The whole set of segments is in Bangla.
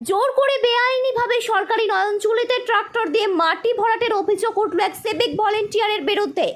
জোর করে বেআইনিভাবে সরকারি নয়নচুলিতে ট্রাক্টর দিয়ে মাটি ভরাটের অভিযোগ উঠল এক সিভিক ভলেন্টিয়ারের বিরুদ্ধে।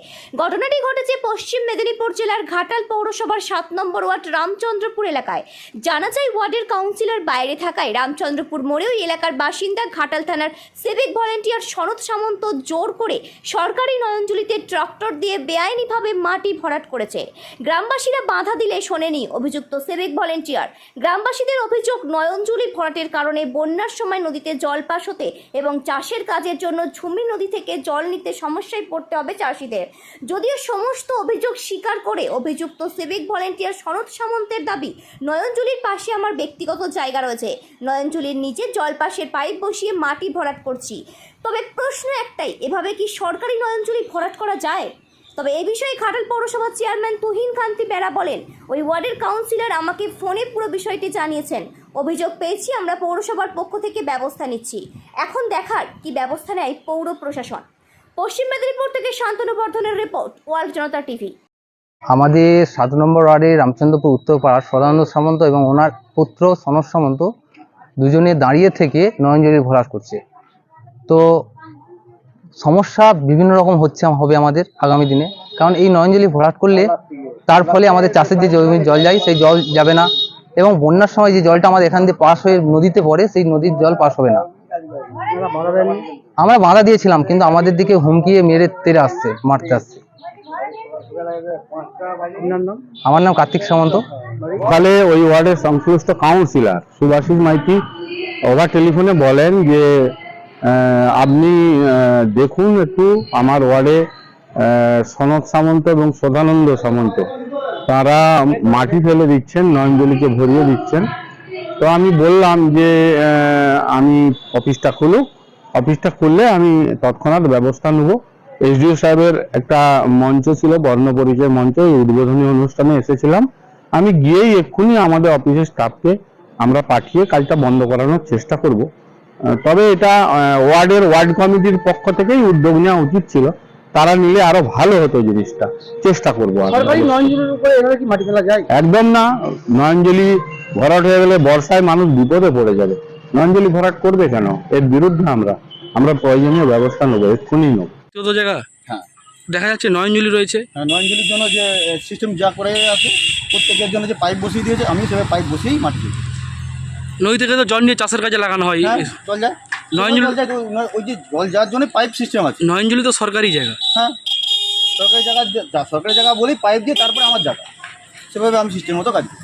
ঘটনাটি ঘটেছে পশ্চিম মেদিনীপুর জেলার ঘাটাল পৌরসভার সাত নম্বর ওয়ার্ড রামচন্দ্রপুর এলাকায়। জানা যায়, ওয়ার্ডের কাউন্সিলর বাইরে থাকায় রামচন্দ্রপুর মোড়েও এলাকার বাসিন্দা ঘাটাল থানার সিভিক ভলেন্টিয়ার শরৎ সামন্ত জোর করে সরকারি নয়নজুলিতে ট্রাক্টর দিয়ে বেআইনিভাবে মাটি ভরাট করেছে। গ্রামবাসীরা বাধা দিলে শোনেনি অভিযুক্ত সিভিক ভলেন্টিয়ার। গ্রামবাসীদের অভিযোগ নয়নজুলি ভরাটের কারণে বন্যার সময় নদীতে জল পাস হতে এবং চাষের কাজের জন্য ঝুমি নদী থেকে জল নিতে সমস্যায় পড়তে হবে চাষিদের। যদিও সমস্ত অভিযোগ স্বীকার করে অভিযুক্ত সিভিক ভলেন্টিয়ার শরৎ সামন্তের দাবি, নয়নজুলির পাশে আমার ব্যক্তিগত জায়গা রয়েছে। নয়নজুলির নিচে জল পাশের পাইপ বসিয়ে মাটি ভরাট করছি। তবে প্রশ্ন একটাই, এভাবে কি সরকারি নয়নজুলি ভরাট করা যায়? তবে এই বিষয়ে ঘাটাল পৌরসভার চেয়ারম্যান তুহিন কান্তি বেরা বলেন, ওই ওয়ার্ডের কাউন্সিলর আমাকে ফোনে পুরো বিষয়টি জানিয়েছেন। অভিযোগ পেয়েছি, আমরা পৌরসভার পক্ষ থেকে ব্যবস্থা নিচ্ছি। এখন দেখার কি ব্যবস্থা নেয় পৌর প্রশাসন। পশ্চিম মেদিনীপুর থেকে শান্তনু বর্ধনের রিপোর্ট, ওয়ার্ল্ড জনতা টিভি। আমাদের সাত নম্বর ওয়ার্ডে রামচন্দ্রপুর উত্তরপাড়ার সদানন্দ সামন্ত এবং ওনার পুত্র সনদ সামন্ত দুজনে দাঁড়িয়ে থেকে নয়নজলি ভরাট করছে। তো সমস্যা বিভিন্ন রকম হচ্ছে, হবে আমাদের আগামী দিনে। কারণ এই নয়নজলি ভরাট করলে তার ফলে আমাদের চাষের যে জমির জল যায়, সেই জল যাবে না। এবং বন্যার সময় যে জলটা আমাদের এখান দিয়ে পাস হয়ে নদীতে পড়ে, সেই নদীর জল পাস হবে না। আমরা বাধা দিয়েছিলাম, কিন্তু আমাদের দিকে হুমকিয়ে মেরে তেরে আসছে, মারতে আসছে। আমার নাম কার্তিক সামন্ত। ফলে ওই ওয়ার্ডের সংশ্লিষ্ট কাউন্সিলর সুভাষিস মাইতি ওভার টেলিফোনে বলেন যে আপনি দেখুন একটু আমার ওয়ার্ডে সনদ সামন্ত এবং সদানন্দ সামন্ত। তারা মাটি ফেলে দিচ্ছেন, নয়নজলিকে ভরিয়ে দিচ্ছেন। তো আমি বললাম যে আমি অফিসটা খুলুক। অফিসটা খুললে আমি তৎক্ষণাৎ ব্যবস্থা নেব। এসডিও সাহেবের একটা মঞ্চ ছিল, বর্ণ পরিচয় মঞ্চ, এই উদ্বোধনী অনুষ্ঠানে এসেছিলাম। আমি গিয়েই এক্ষুনি আমাদের অফিসের স্টাফকে আমরা পাঠিয়ে কাজটা বন্ধ করানোর চেষ্টা করব। তবে এটা আহ, ওয়ার্ডের ওয়ার্ড কমিটির পক্ষ থেকেই উদ্যোগ নেওয়া উচিত ছিল। তারা নিলে আরও ভালো হতো জিনিসটা। চেষ্টা করব আমি। সরকারি উপরে মাটি ফেলা যায় একদম না। নয়নজলি ভরাট হয়ে গেলে বর্ষায় মানুষ বিপদে পড়ে যাবে। নয়নজলি ভরাট করবে কেন? এর বিরুদ্ধে আমরা আমরা প্রয়োজনীয় ব্যবস্থা নেব এক্ষুনি নেব। চোদ্দ জায়গা? হ্যাঁ। দেখা যাচ্ছে নয়নজুলি রয়েছে। হ্যাঁ, নয়নজুলির জন্য যে সিস্টেম যা করে আছে প্রত্যেকের জন্য যে পাইপ বসিয়ে দিয়েছে আমি সেভাবে পাইপ বসিয়েই মাটি দিই নদী থেকে তো জল নিয়ে চাষের কাজে লাগানো হয়। হ্যাঁ জল যায়। নয়নজুলি ওই- যে জল যাওয়ার জন্য পাইপ সিস্টেম আছে। নয়নজুলি তো সরকারি জায়গা। হ্যাঁ সরকারি জায়গা সরকারি জায়গা বলেই পাইপ দিয়ে তারপরে আমার জায়গা। সেভাবে আমি সিস্টেম মতো কাজ করি।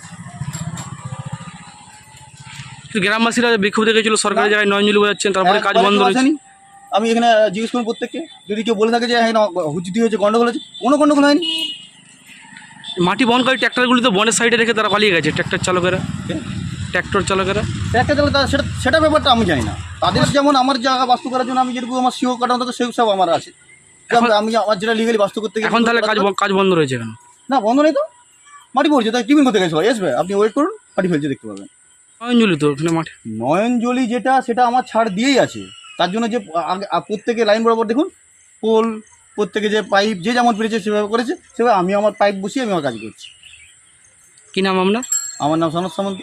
গ্রামবাসীরা বিক্ষোভ দেখেছিল সরকারি জায়গায় নয়নজুলি বোঝাচ্ছেন তারপরে কাজ বন্ধ আসেনি। আমি এখানে জিজ্ঞেস করুন প্রত্যেককে। যদি কেউ বলে থাকে যে হ্যাঁ হুচুটি হয়েছে গন্ডগোল হয়েছে কোনো গন্ডগোল হয়নি। মাটি বহনকারী ট্র্যাক্টরগুলি তো বনের সাইডে রেখে তারা পালিয়ে গেছে ট্র্যাক্টর চালকেরা। ট্র্যাক্টর চালকেরা? একটা তাহলে তা- সেটা সেটা ব্যাপারটা আমি জানি না। তাদের যেমন আমার জায়গা বাস্তু করার জন্য আমি যেরকম আমার সিও কাটানো থাকে সেই সব আমার আছে। আমি- আমি আমার যেটা লিগালি বাস্তু করতে এখন তাহলে কাজ কাজ বন্ধ রয়েছে কেন? না বন্ধ নেই তো। মাটি পড়ছে তাই টিফিন করতে গেছে? আসবে আপনি ওয়েট করুন মাটি ফেলছে দেখতে পাবেন। নয়নজুলি তো ওখানে মাঠে। নয়নজলি যেটা সেটা আমার ছাড় দিয়েই আছে। তার জন্য যে আগে- প্রত্যেকে লাইন বরাবর দেখুন পোল প্রত্যেকে যে পাইপ যে যেমন পেরেছে সেভাবে করেছে। সেভাবে আমি আমার পাইপ বসিয়ে আমি আমার কাজ করছি। কি নাম আপনার? আমার নাম সনদ সামন্ত।